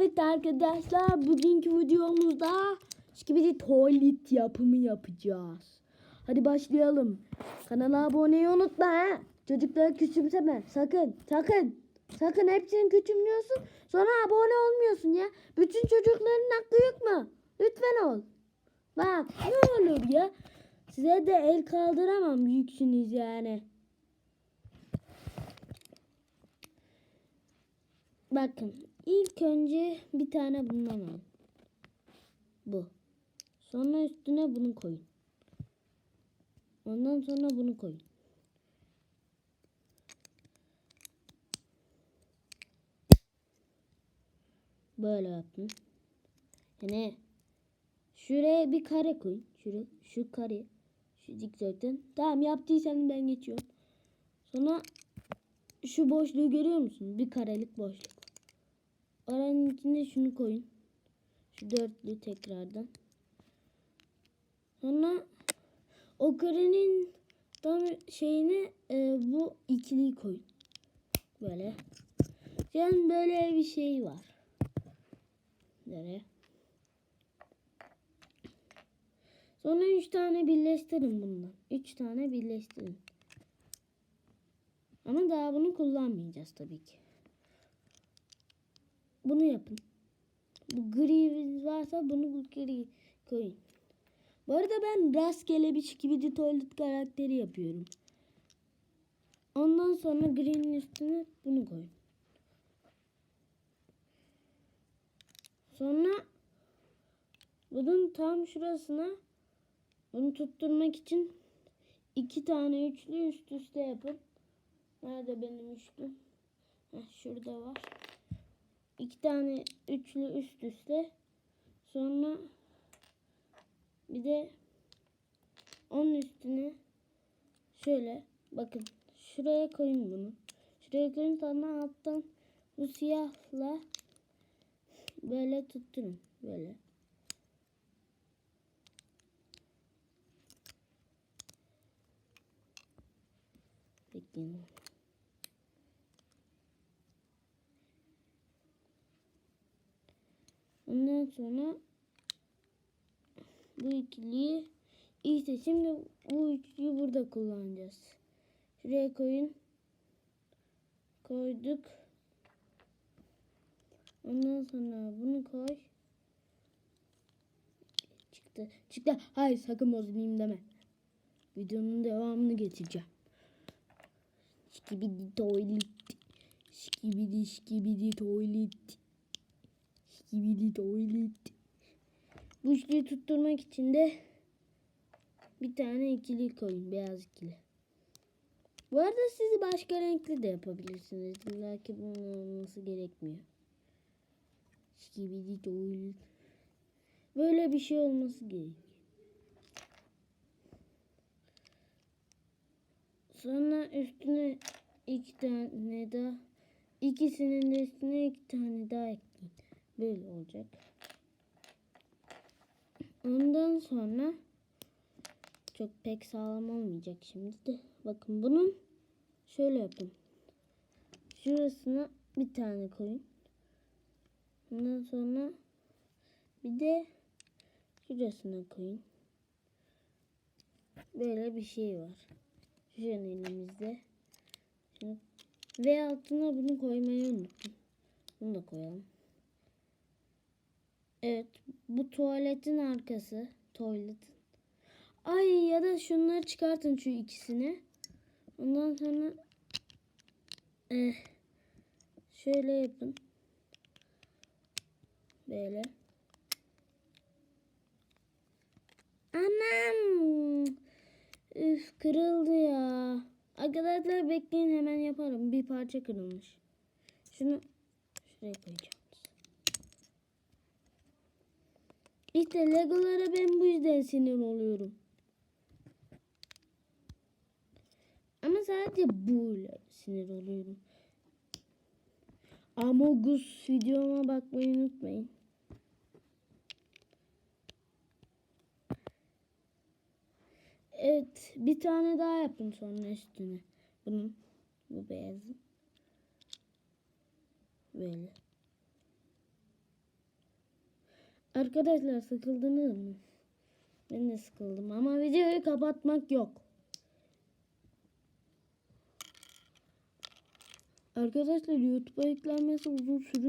Evet arkadaşlar bugünkü videomuzda bir tuvalet yapımı yapacağız. Hadi başlayalım. Kanala abone unutma ha. Çocukları küçümseme. Sakın sakın. Sakın hepsini küçümlüyorsun. Sonra abone olmuyorsun ya. Bütün çocukların hakkı yok mu? Lütfen ol. Bak ne olur ya. Size de el kaldıramam büyüksünüz yani. Bakın ilk önce bir tane bundan al. Bu. Sonra üstüne bunu koyun. Ondan sonra bunu koyun. Böyle yaptım. Yani şuraya bir kare koyun. Şuraya, şu kare. Şu zikzaktan. Tamam yaptıysan ben geçiyorum. Sonra şu boşluğu görüyor musun? Bir karelik boşluk. Oranın içine şunu koyun. Şu dörtlü tekrardan. Sonra o karenin tam şeyine e, bu ikiliyi koyun. Böyle. Yani böyle bir şey var. Böyle. Sonra üç tane birleştirin bundan. Üç tane birleştirin. Ama daha bunu kullanmayacağız tabii ki. Bunu yapın. Bu gri varsa bunu gri koyun. Bu arada ben rastgele bir şikibidi tuvalet karakteri yapıyorum. Ondan sonra green'in üstüne bunu koyun. Sonra bunun tam şurasına bunu tutturmak için iki tane üçlü üst üste yapın. Nerede benim üçlü? Heh, şurada var. İki tane üçlü üst üste. Sonra bir de onun üstüne şöyle bakın şuraya koyun bunu. Şuraya koyun sonra alttan bu siyahla böyle tutturun böyle. Bekleyin. Ondan sonra bu ikiliyi işte şimdi bu üçlüyü burada kullanacağız. Şuraya koyun. Koyduk. Ondan sonra bunu koy. Çıktı. Çıktı. Hayır sakın bozulmayayım deme. Videonun devamını getireceğim. Skibidi tuvalet. Skibidi skibidi tuvalet. Skibidi tuvalet. Bu üçlüyü tutturmak için de bir tane ikili koyun. Beyaz ikili. Bu arada siz başka renkli de yapabilirsiniz. İlla ki bunun olması gerekmiyor. Skibidi tuvalet. Böyle bir şey olması gerekiyor. Sonra üstüne iki tane daha ikisinin de üstüne iki tane daha ekleyin. Böyle olacak. Ondan sonra çok pek sağlam olmayacak şimdi de. Bakın bunun şöyle yapın. Şurasına bir tane koyun. Ondan sonra bir de şurasına koyun. Böyle bir şey var. Şu an elimizde. Şunu. Ve altına bunu koymayı unuttum. Bunu da koyalım. Evet. Bu tuvaletin arkası. Tuvaletin. Ay ya da şunları çıkartın şu ikisini. Ondan sonra eh, şöyle yapın. Böyle. Anam. Üf kırıldı ya. Arkadaşlar bekleyin hemen yaparım. Bir parça kırılmış. Şunu şuraya koyacağım. İşte legolara ben bu yüzden sinir oluyorum. Ama sadece böyle sinir oluyorum. Amogus videoma bakmayı unutmayın. Evet, bir tane daha yapın sonra üstüne. Bunun bu beyazı. Böyle. Arkadaşlar sıkıldınız mı? Ben de sıkıldım ama videoyu kapatmak yok. Arkadaşlar YouTube'a yüklenmesi uzun sürür.